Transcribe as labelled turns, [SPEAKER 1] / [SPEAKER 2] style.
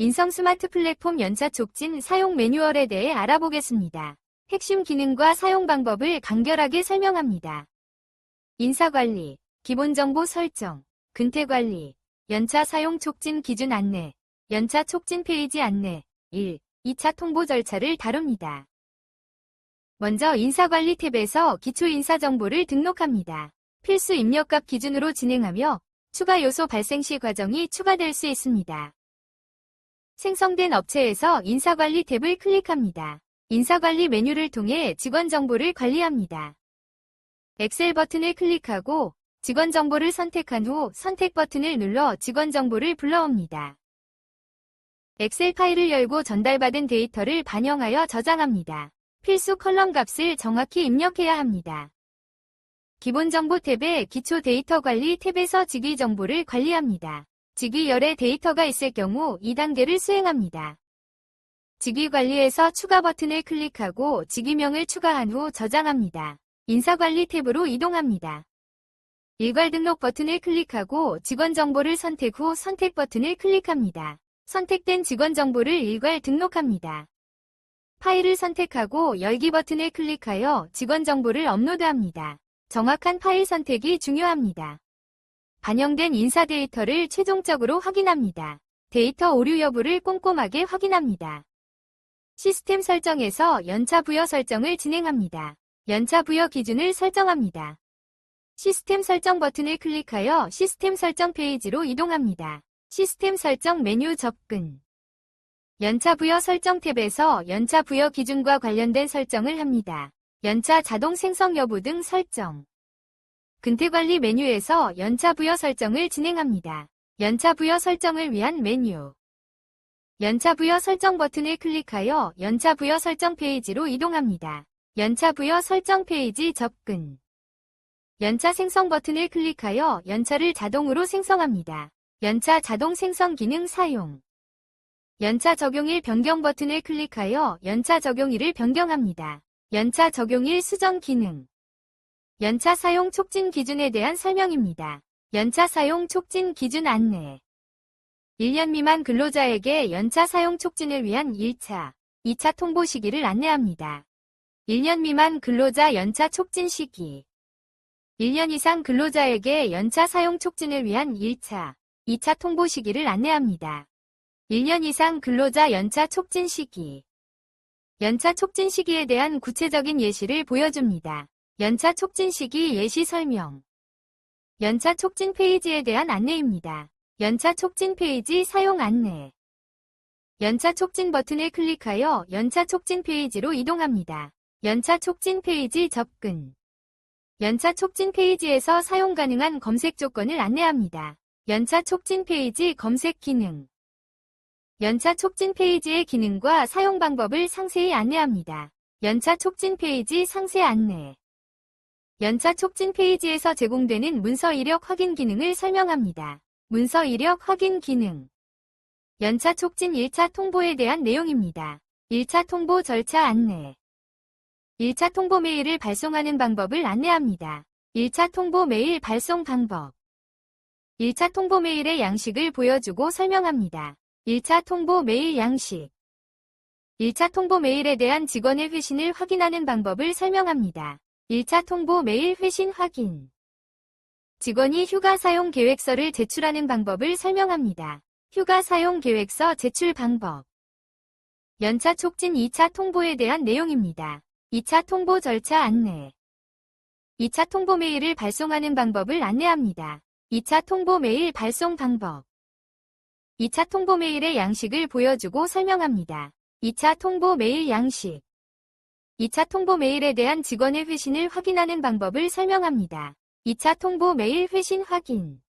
[SPEAKER 1] 인성 스마트 플랫폼 연차 촉진 사용 매뉴얼에 대해 알아보겠습니다. 핵심 기능과 사용 방법을 간결하게 설명합니다. 인사관리, 기본정보 설정, 근태관리, 연차 사용 촉진 기준 안내, 연차 촉진 페이지 안내, 1. 2차 통보 절차를 다룹니다. 먼저 인사관리 탭에서 기초 인사 정보를 등록합니다. 필수 입력값 기준으로 진행하며 추가 요소 발생 시 과정이 추가될 수 있습니다. 생성된 업체에서 인사관리 탭을 클릭합니다. 인사관리 메뉴를 통해 직원 정보를 관리합니다. 엑셀 버튼을 클릭하고 직원 정보를 선택한 후 선택 버튼을 눌러 직원 정보를 불러옵니다. 엑셀 파일을 열고 전달받은 데이터를 반영하여 저장합니다. 필수 컬럼 값을 정확히 입력해야 합니다. 기본 정보 탭의 기초 데이터 관리 탭에서 직위 정보를 관리합니다. 직위열에 데이터가 있을 경우 2단계를 수행합니다. 직위 관리에서 추가 버튼을 클릭하고 직위명을 추가한 후 저장합니다. 인사관리 탭으로 이동합니다. 일괄 등록 버튼을 클릭하고 직원 정보를 선택 후 선택 버튼을 클릭합니다. 선택된 직원 정보를 일괄 등록합니다. 파일을 선택하고 열기 버튼을 클릭하여 직원 정보를 업로드합니다. 정확한 파일 선택이 중요합니다. 반영된 인사 데이터를 최종적으로 확인합니다. 데이터 오류 여부를 꼼꼼하게 확인합니다. 시스템 설정에서 연차 부여 설정을 진행합니다. 연차 부여 기준을 설정합니다. 시스템 설정 버튼을 클릭하여 시스템 설정 페이지로 이동합니다. 시스템 설정 메뉴 접근 연차 부여 설정 탭에서 연차 부여 기준과 관련된 설정을 합니다. 연차 자동 생성 여부 등 설정 근태관리 메뉴에서 연차 부여 설정을 진행합니다. 연차 부여 설정을 위한 메뉴 연차 부여 설정 버튼을 클릭하여 연차 부여 설정 페이지로 이동합니다. 연차 부여 설정 페이지 접근 연차 생성 버튼을 클릭하여 연차를 자동으로 생성합니다. 연차 자동 생성 기능 사용 연차 적용일 변경 버튼을 클릭하여 연차 적용일을 변경합니다. 연차 적용일 수정 기능 연차 사용 촉진 기준에 대한 설명입니다. 연차 사용 촉진 기준 안내 1년 미만 근로자에게 연차 사용 촉진을 위한 1차, 2차 통보 시기를 안내합니다. 1년 미만 근로자 연차 촉진 시기 1년 이상 근로자에게 연차 사용 촉진을 위한 1차, 2차 통보 시기를 안내합니다. 1년 이상 근로자 연차 촉진 시기 연차 촉진 시기에 대한 구체적인 예시를 보여줍니다. 연차 촉진 시기 예시 설명 연차 촉진 페이지에 대한 안내입니다. 연차 촉진 페이지 사용 안내 연차 촉진 버튼을 클릭하여 연차 촉진 페이지로 이동합니다. 연차 촉진 페이지 접근 연차 촉진 페이지에서 사용 가능한 검색 조건을 안내합니다. 연차 촉진 페이지 검색 기능 연차 촉진 페이지의 기능과 사용 방법을 상세히 안내합니다. 연차 촉진 페이지 상세 안내 연차 촉진 페이지에서 제공되는 문서 이력 확인 기능을 설명합니다. 문서 이력 확인 기능 연차 촉진 1차 통보에 대한 내용입니다. 1차 통보 절차 안내 1차 통보 메일을 발송하는 방법을 안내합니다. 1차 통보 메일 발송 방법 1차 통보 메일의 양식을 보여주고 설명합니다. 1차 통보 메일 양식 1차 통보 메일에 대한 직원의 회신을 확인하는 방법을 설명합니다. 1차 통보 메일 회신 확인 직원이 휴가 사용 계획서를 제출하는 방법을 설명합니다. 휴가 사용 계획서 제출 방법 연차 촉진 2차 통보에 대한 내용입니다. 2차 통보 절차 안내 2차 통보 메일을 발송하는 방법을 안내합니다. 2차 통보 메일 발송 방법 2차 통보 메일의 양식을 보여주고 설명합니다. 2차 통보 메일 양식 2차 통보 메일에 대한 직원의 회신을 확인하는 방법을 설명합니다. 2차 통보 메일 회신 확인